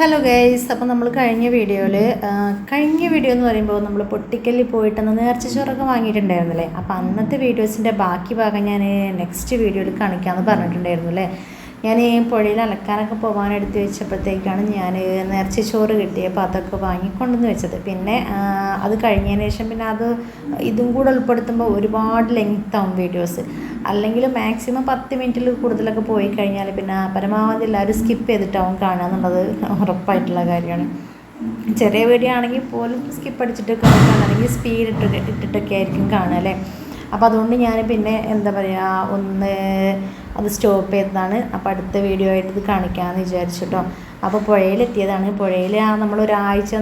Hello guys അപ്പോൾ നമ്മൾ കഴിഞ്ഞ വീഡിയോയിൽ കഴിഞ്ഞ വീഡിയോ എന്ന് പറയുമ്പോൾ നമ്മൾ പൊട്ടിക്കല്ലിൽ പോയിട്ടന്ന് നേർച്ച ചോറൊക്കെ വാങ്ങിയിട്ടുണ്ടായിരുന്നില്ലേ? അപ്പോൾ അന്നത്തെ വീഡിയോസിന്റെ ബാക്കി ഭാഗം ഞാൻ നെക്സ്റ്റ് വീഡിയോയിൽ കാണിക്കാമെന്ന് പറഞ്ഞിട്ടുണ്ടായിരുന്നു അല്ലേ? ഞാൻ ഈ പുഴയിൽ അലക്കാനൊക്കെ പോകാൻ എടുത്ത് വെച്ചപ്പോഴത്തേക്കാണ് ഞാൻ നേർച്ച ചോറ് കിട്ടിയപ്പോൾ അതൊക്കെ വാങ്ങിക്കൊണ്ടുവന്ന് വെച്ചത്. പിന്നെ അത് കഴിഞ്ഞതിന് ശേഷം പിന്നെ അത് ഇതും കൂടെ ഉൾപ്പെടുത്തുമ്പോൾ ഒരുപാട് ലെങ്ത് ആവും വീഡിയോസ് അല്ലെങ്കിൽ മാക്സിമം പത്ത് മിനിറ്റിൽ കൂടുതലൊക്കെ പോയി കഴിഞ്ഞാൽ പിന്നെ പരമാവധി എല്ലാവരും സ്കിപ്പ് ചെയ്തിട്ടാവും കാണുക എന്നുള്ളത് ഉറപ്പായിട്ടുള്ള കാര്യമാണ്. ചെറിയ വീഡിയോ ആണെങ്കിൽ പോലും സ്കിപ്പ് അടിച്ചിട്ടൊക്കെ കാണുക അല്ലെങ്കിൽ സ്പീഡ് ഇട്ട് ഇട്ടിട്ടൊക്കെ ആയിരിക്കും കാണുക അല്ലേ? അപ്പോൾ അതുകൊണ്ട് ഞാൻ പിന്നെ എന്താ പറയുക ഒന്ന് അത് സ്റ്റോപ്പ് ചെയ്തതാണ്. അപ്പോൾ അടുത്ത വീഡിയോ ആയിട്ട് ഇത് കാണിക്കാമെന്ന് വിചാരിച്ചിട്ടോ അപ്പോൾ പുഴയിലെത്തിയതാണ്. പുഴയിൽ ആ നമ്മൾ ഒരാഴ്ച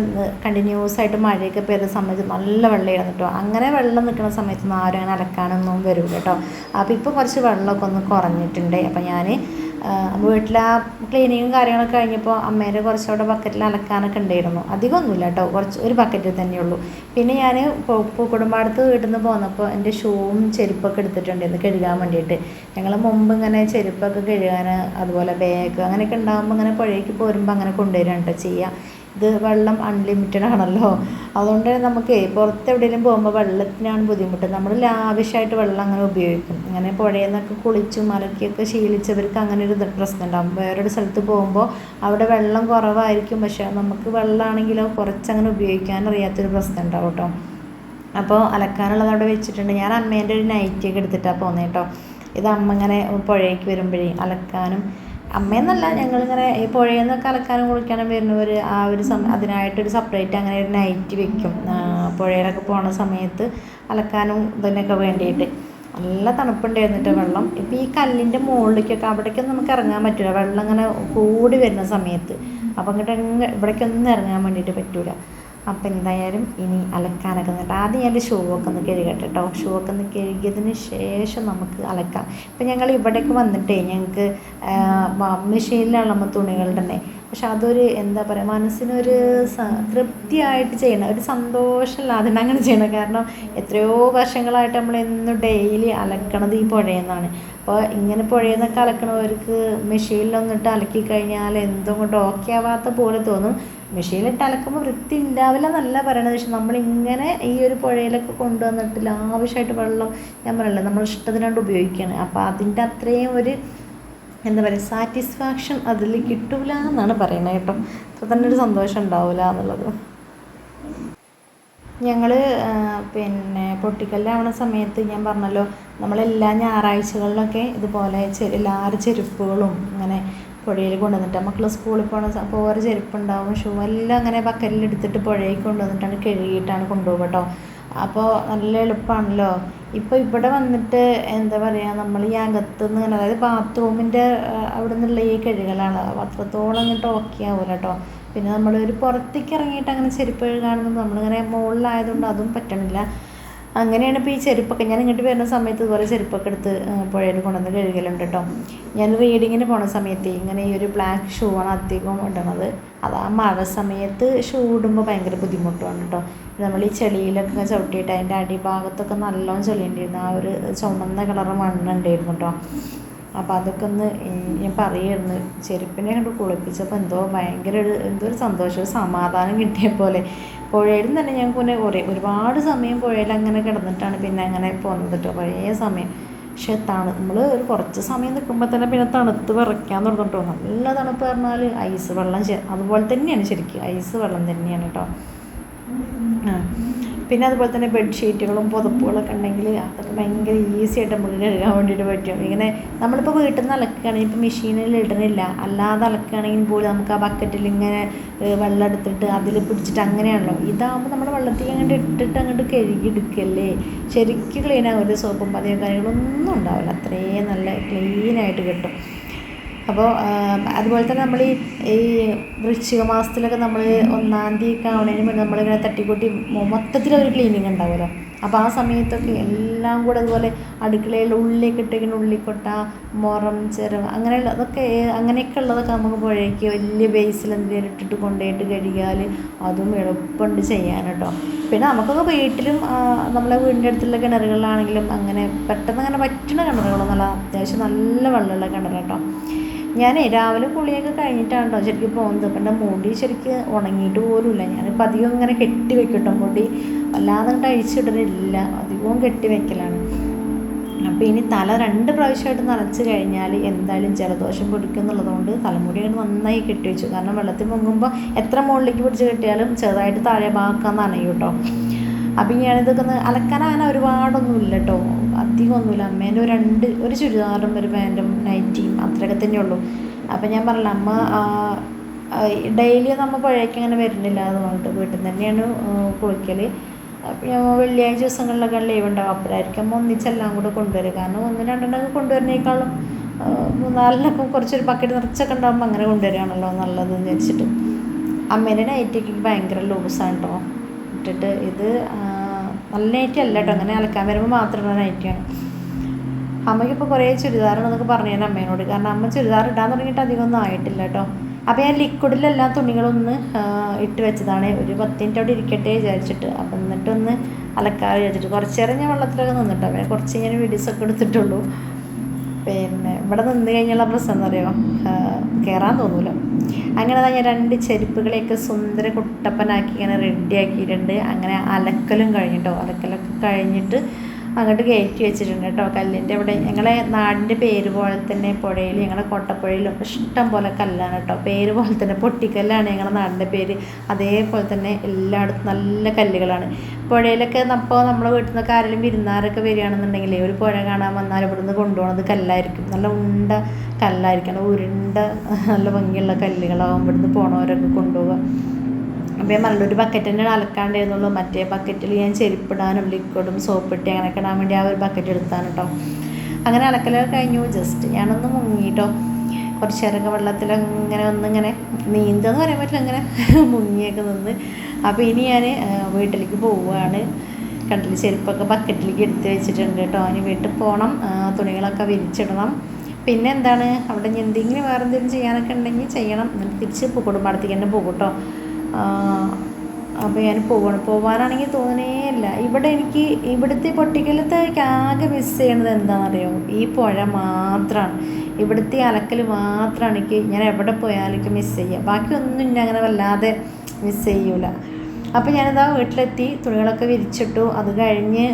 കണ്ടിന്യൂസ് ആയിട്ട് മഴയൊക്കെ പെയ്ത സമയത്ത് നല്ല വെള്ളമായിരുന്നു കേട്ടോ അങ്ങനെ വെള്ളം നിൽക്കുന്ന സമയത്തൊന്നും ആരും അങ്ങനെ അലക്കാനൊന്നും വരില്ല കേട്ടോ അപ്പോൾ ഇപ്പോൾ കുറച്ച് വെള്ളമൊക്കെ ഒന്ന് കുറഞ്ഞിട്ടുണ്ട്. അപ്പോൾ ഞാൻ വീട്ടിൽ ആ ക്ലീനിങ്ങും കാര്യങ്ങളൊക്കെ കഴിഞ്ഞപ്പോൾ അമ്മേന്റെ കുറച്ചുകൂടെ ബക്കറ്റിൽ അലക്കാനൊക്കെ ഉണ്ടായിരുന്നു. അധികമൊന്നുമില്ല കേട്ടോ. കുറച്ച് ഒരു ബക്കറ്റിൽ തന്നെയുള്ളൂ പിന്നെ ഞാൻ പൂക്കുടുംബാടത്ത് വീട്ടിൽ നിന്ന് പോന്നപ്പോൾ എന്റെ ഷൂവും ചെരുപ്പൊക്കെ എടുത്തിട്ടുണ്ടായിരുന്നു കഴുകാൻ വേണ്ടിയിട്ട്. ഞങ്ങൾ മുമ്പ് ഇങ്ങനെ ചെരുപ്പൊക്കെ കഴുകാൻ അതുപോലെ ബാഗ് അങ്ങനെയൊക്കെ ഉണ്ടാകുമ്പോൾ ഇങ്ങനെ പുഴയ്ക്ക് പോരുമ്പോൾ അങ്ങനെ കൊണ്ടുവരാൻ കേട്ടോ ചെയ്യുക ഇത് വെള്ളം അൺലിമിറ്റഡ് ആണല്ലോ. അതുകൊണ്ട് നമുക്ക് പുറത്തെവിടെയെങ്കിലും പോകുമ്പോൾ വെള്ളത്തിനാണ് ബുദ്ധിമുട്ട്. നമ്മൾ ലാവിഷായിട്ട് വെള്ളം അങ്ങനെ ഉപയോഗിക്കും. അങ്ങനെ പുഴയിൽ നിന്നൊക്കെ കുളിച്ചും അലക്കിയൊക്കെ ശീലിച്ചവർക്ക് അങ്ങനെ ഒരു പ്രശ്നം ഉണ്ടാകും വേറൊരു സ്ഥലത്ത് പോകുമ്പോൾ അവിടെ വെള്ളം കുറവായിരിക്കും. പക്ഷേ നമുക്ക് വെള്ളമാണെങ്കിലോ കുറച്ചങ്ങനെ ഉപയോഗിക്കാൻ അറിയാത്തൊരു പ്രശ്നം ഉണ്ടാവും കേട്ടോ അപ്പോൾ അലക്കാനുള്ളത് അവിടെ വെച്ചിട്ടുണ്ട്. ഞാൻ അമ്മേന്റെ ഒരു നൈറ്റിയൊക്കെ എടുത്തിട്ടാണ് പോകുന്നത് കേട്ടോ ഇത് അമ്മ ഇങ്ങനെ പുഴയ്ക്ക് വരുമ്പോഴേ അലക്കാനും അമ്മയെന്നല്ല ഞങ്ങളിങ്ങനെ ഈ പുഴയിൽ നിന്നൊക്കെ അലക്കാനും കുളിക്കാനും വരുന്നവർ ആ ഒരു സമയം അതിനായിട്ടൊരു സെപ്പറേറ്റ് അങ്ങനെ ഒരു നൈറ്റ് വെക്കും. പുഴയിലൊക്കെ പോണ സമയത്ത് അലക്കാനും ഇതിനൊക്കെ വേണ്ടിയിട്ട്. നല്ല തണുപ്പുണ്ടായിരുന്നിട്ട് വെള്ളം. ഇപ്പം ഈ കല്ലിന്റെ മുകളിലേക്കൊക്കെ അവിടേക്കൊന്നും നമുക്ക് ഇറങ്ങാൻ പറ്റില്ല വെള്ളം ഇങ്ങനെ കൂടി വരുന്ന സമയത്ത്. അപ്പം ഇങ്ങോട്ട് ഇവിടേക്കൊന്നും ഇറങ്ങാൻ വേണ്ടിയിട്ട് പറ്റൂല. അപ്പം എന്തായാലും ഇനി അലക്കാനൊക്കെ നിന്നിട്ട് ആദ്യം ഞാൻ ഷൂ ഒക്കെ ഒന്ന് കഴുകട്ടെ കേട്ടോ ഷൂ ഒക്കെ ഒന്ന് കഴുകിയതിന് ശേഷം നമുക്ക് അലക്കാം. ഇപ്പം ഞങ്ങൾ ഇവിടേക്ക് വന്നിട്ടേ ഞങ്ങൾക്ക് മെഷീനിലാണുമ്പോൾ തുണികളുടെ തന്നെ പക്ഷെ അതൊരു എന്താ പറയുക മനസ്സിനൊരു തൃപ്തിയായിട്ട് ചെയ്യണം ഒരു സന്തോഷമില്ലാതെ അങ്ങനെ ചെയ്യണം. കാരണം എത്രയോ വർഷങ്ങളായിട്ട് നമ്മൾ എന്നും ഡെയിലി അലക്കണത് ഈ പുഴയിൽ നിന്നാണ് അപ്പോൾ ഇങ്ങനെ പുഴയിൽ നിന്നൊക്കെ അലക്കണവർക്ക് മെഷീനിലൊന്നിട്ട് അലക്കി കഴിഞ്ഞാൽ എന്തും കൊണ്ട് ഓക്കെ ആവാത്ത പോലെ തോന്നും. മെഷീനിലിട്ട് അലക്കുമ്പോൾ വൃത്തി ഉണ്ടാവില്ല എന്നല്ല പറയണത്. പക്ഷെ നമ്മളിങ്ങനെ ഈ ഒരു പുഴയിലൊക്കെ കൊണ്ടുവന്നിട്ട് ലാവശ്യമായിട്ട് വെള്ളം ഞാൻ പറയല്ലോ നമ്മൾ ഇഷ്ടത്തിനായിട്ട് ഉപയോഗിക്കുകയാണ് അപ്പോൾ അതിന്റെ അത്രയും ഒരു എന്താ പറയുക സാറ്റിസ്ഫാക്ഷൻ അതിൽ കിട്ടൂല എന്നാണ് പറയുന്നത് കേട്ടോ. അപ്പോൾ തന്നെ ഒരു സന്തോഷം ഉണ്ടാവില്ല എന്നുള്ളത്. ഞങ്ങൾ പിന്നെ പൊട്ടിക്കല്ലാവണ സമയത്ത് ഞാൻ പറഞ്ഞല്ലോ നമ്മളെല്ലാ ഞായറാഴ്ചകളിലൊക്കെ ഇതുപോലെ എല്ലാ ചെരുപ്പുകളും അങ്ങനെ പുഴയിൽ കൊണ്ടുവന്നിട്ട് മക്കൾ സ്കൂളിൽ പോകണ അപ്പോൾ ഓരോ ചെരുപ്പുണ്ടാവും ഷൂ എല്ലാം അങ്ങനെ ബക്കറ്റിൽ എടുത്തിട്ട് പുഴയിൽ കൊണ്ടുവന്നിട്ടാണ് കഴുകിയിട്ടാണ് കൊണ്ടുപോകും കേട്ടോ. അപ്പോൾ നല്ല എളുപ്പമാണല്ലോ ഇപ്പോൾ ഇവിടെ വന്നിട്ട് എന്താ പറയുക നമ്മൾ ഈ അകത്തുനിന്ന് ഇങ്ങനെ അതായത് ബാത്റൂമിന്റെ അവിടെ നിന്നുള്ള ഈ കഴുകലാണ് അത്രത്തോളം അങ്ങോട്ട് ഓക്കെ ആവില്ല കേട്ടോ പിന്നെ നമ്മൾ ഒരു പുറത്തേക്ക് ഇറങ്ങിയിട്ട് അങ്ങനെ ചെരുപ്പ് കഴുകാണെന്ന് നമ്മളിങ്ങനെ മുകളിലായതുകൊണ്ട് അതും പറ്റണില്ല. അങ്ങനെയാണ് ഇപ്പോൾ ഈ ചെരുപ്പൊക്കെ. ഞാൻ ഇങ്ങോട്ട് വരുന്ന സമയത്ത് ഇതുപോലെ ചെരുപ്പൊക്കെ എടുത്ത് പുഴയിൽ കൊണ്ടുവന്ന് കഴുകലുണ്ട് കേട്ടോ. ഞാൻ റീഡിങ്ങിന് പോണ സമയത്ത് ഇങ്ങനെ ഈ ഒരു ബ്ലാക്ക് ഷൂ ആണ് അധികം ഇടണത്. അത് ആ മഴ സമയത്ത് ഷൂ ഇടുമ്പോൾ ഭയങ്കര ബുദ്ധിമുട്ടുമാണ് കേട്ടോ. നമ്മൾ ഈ ചെളിയിലൊക്കെ ചവിട്ടിയിട്ട് അതിന്റെ അടിഭാഗത്തൊക്കെ നല്ലോണം ചെളിയുണ്ടായിരുന്നു ആ ഒരു ചുമന്ന കളറ് മണ്ണുണ്ടായിരുന്നു കേട്ടോ. അപ്പോൾ അതൊക്കെ ഒന്ന് ഞാൻ പറയുമായിരുന്നു ചെരുപ്പിനെ കണ്ട് കുളിപ്പിച്ചപ്പോൾ എന്തോ ഭയങ്കര ഒരു എന്തോ ഒരു സന്തോഷം ഒരു സമാധാനം കിട്ടിയ പോലെ. പുഴയിൽ തന്നെ ഞാൻ പിന്നെ കുറേ ഒരുപാട് സമയം പുഴയിൽ അങ്ങനെ കിടന്നിട്ടാണ് പിന്നെ അങ്ങനെ പോകുന്നത് കേട്ടോ പഴയ സമയം. പക്ഷെ തണു നമ്മൾ ഒരു കുറച്ച് സമയം നിൽക്കുമ്പോൾ തന്നെ പിന്നെ തണുത്ത് വിറയ്ക്കാൻ തുടങ്ങിട്ടോ നല്ല തണുപ്പ് പറഞ്ഞാൽ ഐസ് വെള്ളം അതുപോലെ തന്നെയാണ് ശരിക്കും. ഐസ് വെള്ളം തന്നെയാണ് കേട്ടോ ആ. പിന്നെ അതുപോലെ തന്നെ ബെഡ്ഷീറ്റുകളും പുതപ്പുകളൊക്കെ ഉണ്ടെങ്കിൽ അതൊക്കെ ഭയങ്കര ഈസി ആയിട്ട് നമുക്ക് കഴുകാൻ വേണ്ടിയിട്ട് പറ്റും. ഇങ്ങനെ നമ്മളിപ്പോൾ വീട്ടിൽ നിന്ന് അലക്കുകയാണെങ്കിൽ ഇപ്പോൾ മെഷീനിൽ ഇടണില്ല അല്ലാതെ അലക്കുകയാണെങ്കിൽ പോലും നമുക്ക് ആ ബക്കറ്റിൽ ഇങ്ങനെ വെള്ളം എടുത്തിട്ട് അതിൽ പിടിച്ചിട്ട് അങ്ങനെയാണല്ലോ. ഇതാകുമ്പോൾ നമ്മൾ വെള്ളത്തിൽ അങ്ങോട്ട് ഇട്ടിട്ട് അങ്ങോട്ട് കഴുകി എടുക്കല്ലേ? ശരിക്കും ക്ലീൻ ഒരു സോപ്പും പതിയോ കാര്യങ്ങളൊന്നും ഉണ്ടാവില്ല. അത്രയും നല്ല ക്ലീനായിട്ട് കിട്ടും. അപ്പോൾ അതുപോലെ തന്നെ നമ്മൾ ഈ വൃശ്ചിക മാസത്തിലൊക്കെ നമ്മൾ ഒന്നാം തീയതി ആവണതിന് മുന്നേ നമ്മളിങ്ങനെ തട്ടിക്കൂട്ടി മൊത്തത്തിലൊരു ക്ലീനിങ് ഉണ്ടാവുമല്ലോ? അപ്പോൾ ആ സമയത്തൊക്കെ എല്ലാം കൂടെ അതുപോലെ അടുക്കളയിൽ ഉള്ളിലേക്ക് ഇട്ടേക്കുന്ന ഉള്ളിക്കൊട്ട മുറം ചെറു അങ്ങനെയുള്ള അതൊക്കെ അങ്ങനെയൊക്കെ ഉള്ളതൊക്കെ നമുക്ക് പുഴയ്ക്ക് വലിയ ബേസിൽ എന്തെങ്കിലും ഇട്ടിട്ട് കൊണ്ടുപോയിട്ട് കഴുകിയാൽ അതും എളുപ്പമുണ്ട് ചെയ്യാൻ കേട്ടോ പിന്നെ നമുക്കൊക്കെ വീട്ടിലും നമ്മളെ വീടിന്റെ അടുത്തുള്ള കിണറുകളിലാണെങ്കിലും അങ്ങനെ പെട്ടെന്ന് അങ്ങനെ പറ്റുന്ന കിണറുകളൊന്നുമല്ല. അത്യാവശ്യം നല്ല വെള്ളമുള്ള കിണർ കേട്ടോ ഞാനേ രാവിലെ കുളിയൊക്കെ കഴിഞ്ഞിട്ടാണ് കേട്ടോ ശരിക്കും പോകുന്നത്. അപ്പം എന്റെ മുടി ശരിക്കും ഉണങ്ങിയിട്ട് പോലുമില്ല. ഞാനിപ്പോൾ അധികം ഇങ്ങനെ കെട്ടി വെക്കട്ടോ മുടി. അല്ലാതെ അങ്ങോട്ട് അഴിച്ചിടലില്ല. അധികവും കെട്ടി വെക്കലാണ്. അപ്പോൾ ഇനി തല രണ്ട് പ്രാവശ്യമായിട്ട് നനച്ച് കഴിഞ്ഞാൽ എന്തായാലും ജലദോഷം പിടിക്കും എന്നുള്ളതുകൊണ്ട് തലമുടി അങ്ങോട്ട് നന്നായി കെട്ടി വെച്ചു. കാരണം വെള്ളത്തിൽ മുങ്ങുമ്പോൾ എത്ര മുകളിലേക്ക് പിടിച്ച് കെട്ടിയാലും ചെറുതായിട്ട് താഴെ ഭാഗക്കാൻ നനയും കേട്ടോ അപ്പം ഞാനിതൊക്കെ ഒന്ന് അലക്കാൻ അങ്ങനെ ഒരുപാടൊന്നുമില്ല കേട്ടോ അധികമൊന്നുമില്ല. അമ്മേന്റെ ഒരു രണ്ട് ഒരു ചുരിദാറും ഒരു പാന്റും നൈറ്റിയും അത്രയൊക്കെ തന്നെ ഉള്ളൂ. അപ്പം ഞാൻ പറഞ്ഞില്ല അമ്മ ഡെയിലി നമ്മൾ പുഴയ്ക്ക് അങ്ങനെ വരുന്നില്ല അതുകൊണ്ട് വീട്ടിൽ തന്നെയാണ് കുളിക്കൽ വെള്ളിയാഴ്ച ദിവസങ്ങളിലൊക്കെ ലീവ് ഉണ്ടാവും. അപ്പോഴായിരിക്കും അമ്മ ഒന്നിച്ചെല്ലാം കൂടെ കൊണ്ടുവരിക. കാരണം ഒന്ന് രണ്ടെണ്ണമൊക്കെ കൊണ്ടുവരുന്നേക്കാളും മൂന്നാലിനൊക്കെ കുറച്ചൊരു പക്കറ്റ് നിറച്ചൊക്കെ ഉണ്ടാകുമ്പോൾ അങ്ങനെ കൊണ്ടുവരികയാണല്ലോ നല്ലതെന്ന് വെച്ചിട്ട് അമ്മേന്റെ നൈറ്റിക്ക് ഭയങ്കര ലൂസാണ് കേട്ടോ ഇട്ടിട്ട് ഇത് നല്ല നൈറ്റി അല്ല കേട്ടോ അങ്ങനെ അലക്കാൻ വരുമ്പോൾ മാത്രമുള്ള നൈറ്റിയാണ് അമ്മയ്ക്കിപ്പോൾ കുറേ ചുരിദാറാണെന്നൊക്കെ പറഞ്ഞു ഞാൻ അമ്മേനോട്. കാരണം അമ്മ ചുരിദാർ ഇടാൻ തുടങ്ങിയിട്ട് അധികമൊന്നും ആയിട്ടില്ല കേട്ടോ അപ്പോൾ ഞാൻ ലിക്വിഡിലെല്ലാ തുണികളൊന്ന് ഇട്ട് വെച്ചതാണ്. ഒരു പത്ത് മിനിറ്റ് അവിടെ ഇരിക്കട്ടെ വിചാരിച്ചിട്ട്. അപ്പം എന്നിട്ടൊന്ന് അലക്കാൻ വിചാരിച്ചിട്ട്. കുറച്ച് നേരം ഞാൻ വെള്ളത്തിലൊക്കെ നിന്നിട്ടോ. കുറച്ച് ഞാൻ വീഡിയോസൊക്കെ എടുത്തിട്ടുള്ളൂ. പിന്നെ ഇവിടെ നിന്ന് കഴിഞ്ഞുള്ള പ്രശ്നം എന്നറിയോ കയറാൻ തോന്നൂല. അങ്ങനെ ഞാൻ രണ്ട് ചെരുപ്പുകളെയൊക്കെ സുന്ദര കുട്ടപ്പനാക്കി ഇങ്ങനെ റെഡിയാക്കിയിട്ടുണ്ട് അങ്ങനെ അലക്കലും കഴിഞ്ഞിട്ടോ അലക്കലൊക്കെ കഴിഞ്ഞിട്ട് അങ്ങോട്ട് കയറ്റി വെച്ചിട്ടുണ്ട് കേട്ടോ. കല്ലിന്റെ അവിടെ ഞങ്ങളെ നാടിന്റെ പേര് പോലെ തന്നെ പുഴയിൽ ഞങ്ങളുടെ കോട്ടപ്പുഴയിലും ഇഷ്ടം പോലെ കല്ലാണ് കേട്ടോ. പേര് പോലെ തന്നെ പൊട്ടിക്കല്ലാണ് ഞങ്ങളുടെ നാടിന്റെ പേര്. അതേപോലെ തന്നെ എല്ലായിടത്തും നല്ല കല്ലുകളാണ്. പുഴയിലൊക്കെ അപ്പോൾ നമ്മുടെ വീട്ടിൽ നിന്നൊക്കെ ആരെങ്കിലും വിരുന്നാരൊക്കെ വരികയാണെന്നുണ്ടെങ്കിൽ ഒരു പുഴ കാണാൻ വന്നാൽ ഇവിടുന്ന് കൊണ്ടുപോകുന്നത് കല്ലായിരിക്കും. നല്ല ഉണ്ട കല്ലായിരിക്കണം ഉരുണ്ട നല്ല ഭംഗിയുള്ള കല്ലുകളാവും ഇവിടുന്ന് പോണവരൊക്കെ കൊണ്ടുപോകുക അപ്പോൾ ഞാൻ നല്ലൊരു ബക്കറ്റ് തന്നെ അലക്കാണ്ടായിരുന്നുള്ളൂ. മറ്റേ ബക്കറ്റിൽ ഞാൻ ചെരുപ്പിടാനും ലിക്വിഡും സോപ്പിട്ട് അങ്ങനെയൊക്കെ ഇടാൻ വേണ്ടി ആ ഒരു ബക്കറ്റ് എടുത്താണ് കേട്ടോ അങ്ങനെ അലക്കലൊക്കെ കഴിഞ്ഞു. ജസ്റ്റ് ഞാനൊന്ന് മുങ്ങിട്ടോ. കുറച്ച് നേരമൊക്കെ വെള്ളത്തിൽ അങ്ങനെ ഒന്നിങ്ങനെ നീന്തെന്ന് പറയാൻ പറ്റില്ല. അങ്ങനെ മുങ്ങിയൊക്കെ നിന്ന്. അപ്പോൾ ഇനി ഞാൻ വീട്ടിലേക്ക് പോവുകയാണ്. കണ്ടിൽ ചെരുപ്പൊക്കെ ബക്കറ്റിലേക്ക് എടുത്ത് വെച്ചിട്ടുണ്ട് കേട്ടോ ഇനി വീട്ടിൽ പോകണം തുണികളൊക്കെ വിരിച്ചിടണം. പിന്നെ എന്താണ്? അവിടെ എന്തെങ്കിലും വേറെ എന്തെങ്കിലും ചെയ്യാനൊക്കെ ഉണ്ടെങ്കിൽ ചെയ്യണം. എന്നിട്ട് തിരിച്ച് കുടുംബത്തേക്ക് തന്നെ പോകും കേട്ടോ അപ്പോൾ ഞാൻ പോകണം പോകാനാണെങ്കിൽ തോന്നേയില്ല ഇവിടെ എനിക്ക് ഇവിടുത്തെ പൊട്ടിക്കലത്തെ ആകെ മിസ് ചെയ്യണത് എന്താണെന്നറിയോ? ഈ പുഴ മാത്രമാണ് ഇവിടുത്തെ അലക്കൽ മാത്രമാണ് എനിക്ക് ഞാൻ എവിടെ പോയാലും എനിക്ക് മിസ് ചെയ്യുക ബാക്കിയൊന്നും ഞാൻ അങ്ങനെ വല്ലാതെ മിസ് ചെയ്യൂല. അപ്പോൾ ഞാനിതാ വീട്ടിലെത്തി തുണികളൊക്കെ വിരിച്ചിട്ടു. അത് കഴിഞ്ഞ്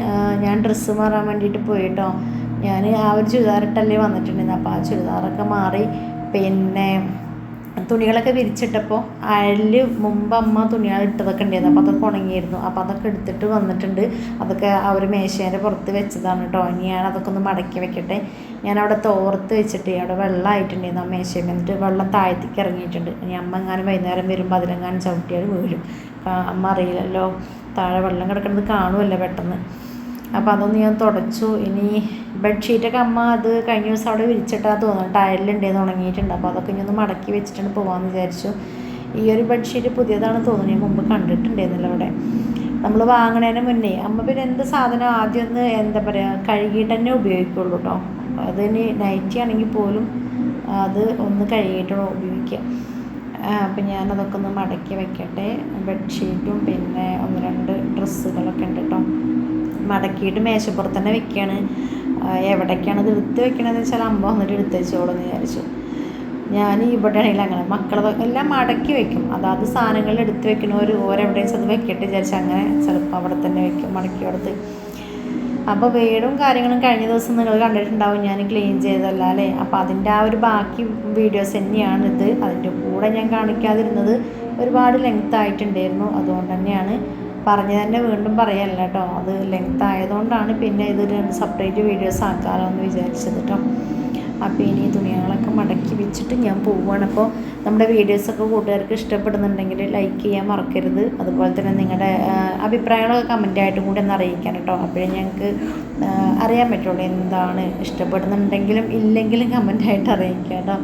ഞാൻ ഡ്രസ്സ് മാറാൻ വേണ്ടിയിട്ട് പോയിട്ടോ. ഞാൻ ആ ഒരു ചുരിദാറിട്ടല്ലേ വന്നിട്ടുണ്ടായിരുന്നു. അപ്പോൾ ആ ചുരിദാറൊക്കെ മാറി. പിന്നെ തുണികളൊക്കെ വിരിച്ചിട്ടപ്പോൾ അയലിൽ മുമ്പ് അമ്മ തുണികൾ ഇട്ടതൊക്കെ ഉണ്ടായിരുന്നു അപ്പോൾ അതൊക്കെ ഉണങ്ങിയിരുന്നു. അപ്പോൾ അതൊക്കെ എടുത്തിട്ട് വന്നിട്ടുണ്ട്. അതൊക്കെ അവർ മേശേന്റെ പുറത്ത് വെച്ചതാണ് കേട്ടോ. ഇനി ഞാൻ അതൊക്കെ ഒന്ന് മടക്കി വെക്കട്ടെ. ഞാൻ അവിടെ തോർത്ത് വെച്ചിട്ട് അവിടെ വെള്ളമായിട്ടുണ്ടായിരുന്നു ആ മേശയിൽ എന്നിട്ട് വെള്ളം താഴത്തേക്ക് ഇറങ്ങിയിട്ടുണ്ട്. ഇനി അമ്മ എങ്ങാനും വൈകുന്നേരം വരുമ്പോൾ അതിലെങ്ങാനും ചവിട്ടിയാൽ വീഴും. അമ്മ അറിയില്ലല്ലോ. താഴെ വെള്ളം കിടക്കുന്നത് കാണുമല്ലോ പെട്ടെന്ന്. അപ്പോൾ അതൊന്ന് ഞാൻ തുടച്ചു. ഇനി ബെഡ്ഷീറ്റൊക്കെ അമ്മ അത് കഴിഞ്ഞ ദിവസം അവിടെ വിരിച്ചിട്ടാ തോന്നുന്നു. ടയലിലുണ്ടേന്ന് ഉണങ്ങിയിട്ടുണ്ട്. അപ്പോൾ അതൊക്കെ ഇനി ഒന്ന് മടക്കി വെച്ചിട്ടാണ് പോകാമെന്ന് വിചാരിച്ചു. ഈ ഒരു ബെഡ്ഷീറ്റ് പുതിയതാണ് തോന്നുന്നു. ഞാൻ മുമ്പ് കണ്ടിട്ടുണ്ടായിരുന്നില്ല അവിടെ. നമ്മൾ വാങ്ങണതിന് മുന്നേ. അമ്മ പിന്നെ എന്ത് സാധനം ആദ്യം ഒന്ന് എന്താ പറയുക കഴുകിയിട്ട് തന്നെ ഉപയോഗിക്കുള്ളൂ കേട്ടോ അതിന് നൈറ്റി ആണെങ്കിൽ പോലും അത് ഒന്ന് കഴുകിയിട്ട് ഉപയോഗിക്കുക. അപ്പം ഞാനതൊക്കെ ഒന്ന് മടക്കി വെക്കട്ടെ. ബെഡ്ഷീറ്റും പിന്നെ ഒന്ന് രണ്ട് ഡ്രസ്സുകളൊക്കെ ഉണ്ട് കേട്ടോ മടക്കിയിട്ട് മേശപ്പുറത്ത് തന്നെ വെക്കുകയാണ് എവിടേക്കാണ് ഇത് എടുത്ത് വെക്കണതെന്ന് വെച്ചാൽ അമ്മ വന്നിട്ട് എടുത്ത് വെച്ചോളൂ വിചാരിച്ചു. ഞാൻ ഇവിടെ ആണെങ്കിൽ അങ്ങനെ മക്കളെ എല്ലാം മടക്കി വെക്കും. അതാത് സാധനങ്ങൾ എടുത്ത് വെക്കണവർ ഓരെവിടെയും അത് വെക്കട്ടെ വിചാരിച്ച് അങ്ങനെ ചിലപ്പോൾ അവിടെ തന്നെ വെക്കും മടക്കി കൊടുത്ത് അപ്പോൾ വീടും കാര്യങ്ങളും കഴിഞ്ഞ ദിവസം നിങ്ങൾ കണ്ടിട്ടുണ്ടാവും. ഞാൻ ക്ലീൻ ചെയ്തല്ല അല്ലേ? അപ്പോൾ അതിന്റെ ആ ഒരു ബാക്കി വീഡിയോസ് തന്നെയാണ് ഇത്. അതിന്റെ കൂടെ ഞാൻ കാണിക്കാതിരുന്നത് ഒരുപാട് ലെങ്ത് ആയിട്ടുണ്ടായിരുന്നു. അതുകൊണ്ട് തന്നെയാണ് പറഞ്ഞു തന്നെ വീണ്ടും പറയല്ല കേട്ടോ. അത് ലെങ്ത് ആയതുകൊണ്ടാണ് പിന്നെ ഇതൊരു സെപ്പറേറ്റ് വീഡിയോസ് ആക്കാമല്ലോ എന്ന് വിചാരിച്ചത് കേട്ടോ. അപ്പോൾ ഇനി തുണികളൊക്കെ മടക്കി വെച്ചിട്ട് ഞാൻ പോവുകയാണ് അപ്പോൾ നമ്മുടെ വീഡിയോസൊക്കെ കൂട്ടുകാർക്ക് ഇഷ്ടപ്പെടുന്നുണ്ടെങ്കിൽ ലൈക്ക് ചെയ്യാൻ മറക്കരുത്. അതുപോലെ തന്നെ നിങ്ങളുടെ അഭിപ്രായങ്ങളൊക്കെ കമന്റായിട്ടും കൂടി ഒന്ന് അറിയിക്കാൻ കേട്ടോ. അപ്പോഴേ ഞങ്ങൾക്ക് അറിയാൻ പറ്റുള്ളൂ എന്താണ് ഇഷ്ടപ്പെടുന്നുണ്ടെങ്കിലും ഇല്ലെങ്കിലും കമന്റായിട്ട് അറിയിക്കാം കേട്ടോ.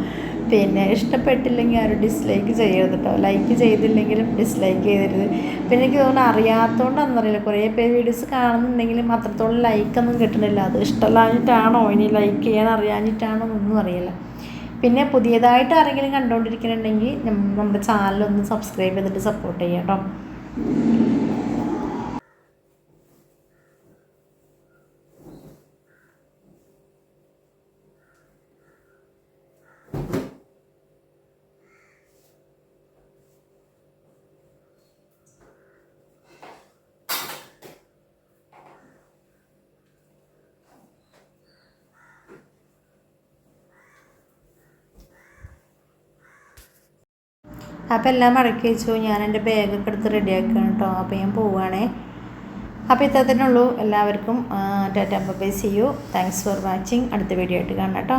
പിന്നെ ഇഷ്ടപ്പെട്ടില്ലെങ്കിൽ ആരും ഡിസ്ലൈക്ക് ചെയ്യരുത് കേട്ടോ ലൈക്ക് ചെയ്തില്ലെങ്കിലും ഡിസ്ലൈക്ക് ചെയ്തരുത് പിന്നെ എനിക്ക് തോന്നുന്നു അറിയാത്തതുകൊണ്ടാണെന്നറിയില്ല കുറേ പേര് വീഡിയോസ് കാണുന്നുണ്ടെങ്കിലും അത്രത്തോളം ലൈക്കൊന്നും കിട്ടുന്നില്ല. അത് ഇഷ്ടമല്ലാഞ്ഞിട്ടാണോ ഇനി ലൈക്ക് ചെയ്യാൻ അറിയാഞ്ഞിട്ടാണോ ഒന്നും അറിയില്ല. പിന്നെ പുതിയതായിട്ട് ആരെങ്കിലും കണ്ടുകൊണ്ടിരിക്കുന്നുണ്ടെങ്കിൽ നമ്മുടെ ചാനലൊന്ന് സബ്സ്ക്രൈബ് ചെയ്തിട്ട് സപ്പോർട്ട് ചെയ്യാം കേട്ടോ അപ്പോൾ എല്ലാം മടക്കി വെച്ചു. ഞാൻ എന്റെ ബാഗൊക്കെ എടുത്ത് റെഡിയാക്കണം കേട്ടോ അപ്പോൾ ഞാൻ പോവുകയാണേ അപ്പോൾ ഉള്ളൂ. എല്ലാവർക്കും tata bye see you thanks for watching അടുത്ത വീഡിയോ ആയിട്ട് കാണാം കേട്ടോ